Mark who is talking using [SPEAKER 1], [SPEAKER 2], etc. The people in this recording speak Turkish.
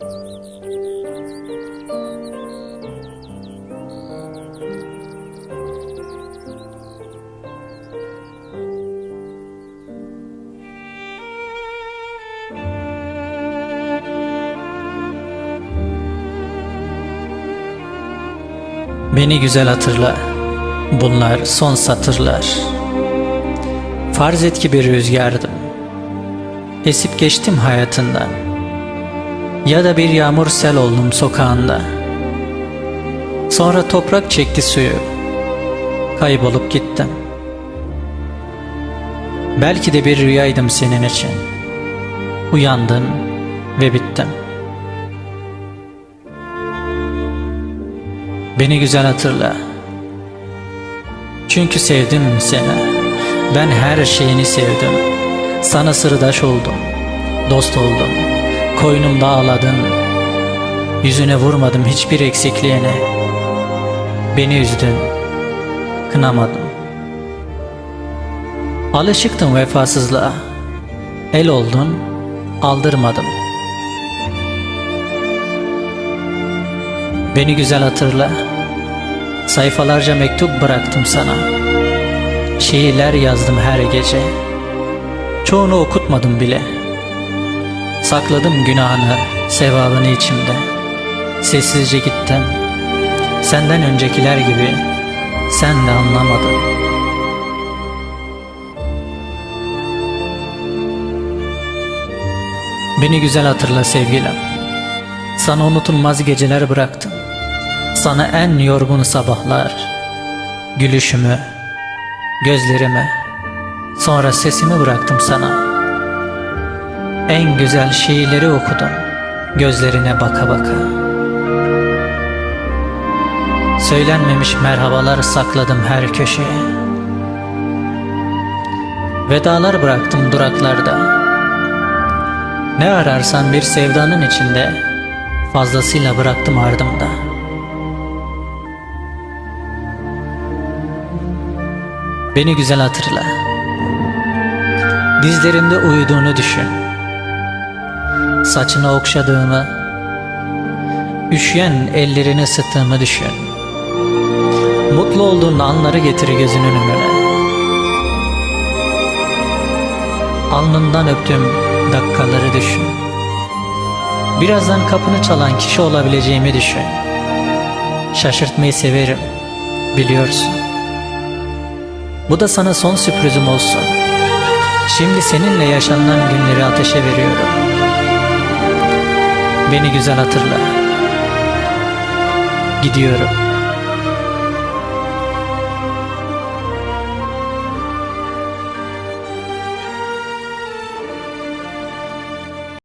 [SPEAKER 1] Beni güzel hatırla. Bunlar son satırlar. Farz et ki bir rüzgardım. Esip geçtim hayatından. Ya da bir yağmur sel oldum sokağında. Sonra toprak çekti suyu. Kaybolup gittim. Belki de bir rüyaydım senin için. Uyandım ve bittim. Beni güzel hatırla. Çünkü sevdim seni. Ben her şeyini sevdim. Sana sırdaş oldum. Dost oldum. Koynumda ağladın. Yüzüne vurmadım hiçbir eksikliğine. Beni üzdün. Kınamadım. Alışıktım vefasızlığa. El oldun. Aldırmadım. Beni güzel hatırla. Sayfalarca mektup bıraktım sana. Şiirler yazdım her gece. Çoğunu okutmadım bile. Sakladım günahını, sevabını içimde. Sessizce gittim. Senden öncekiler gibi sen de anlamadın. Beni güzel hatırla sevgilim. Sana unutulmaz geceler bıraktım. Sana en yorgun sabahlar, gülüşümü, gözlerimi, sonra sesimi bıraktım sana. En güzel şiirleri okudum, gözlerine baka baka. Söylenmemiş merhabalar sakladım her köşeye. Vedalar bıraktım duraklarda. Ne ararsan bir sevdanın içinde fazlasıyla bıraktım ardımda. Beni güzel hatırla. Dizlerimde uyuduğunu düşün. Saçını okşadığımı, üşüyen ellerini ısıttığımı düşün. Mutlu olduğun anları getir gözünün önüne. Alnından öptüğüm dakikaları düşün. Birazdan kapını çalan kişi olabileceğimi düşün. Şaşırtmayı severim, biliyorsun. Bu da sana son sürprizim olsun. Şimdi seninle yaşanılan günleri ateşe veriyorum. Beni güzel hatırla. Gidiyorum.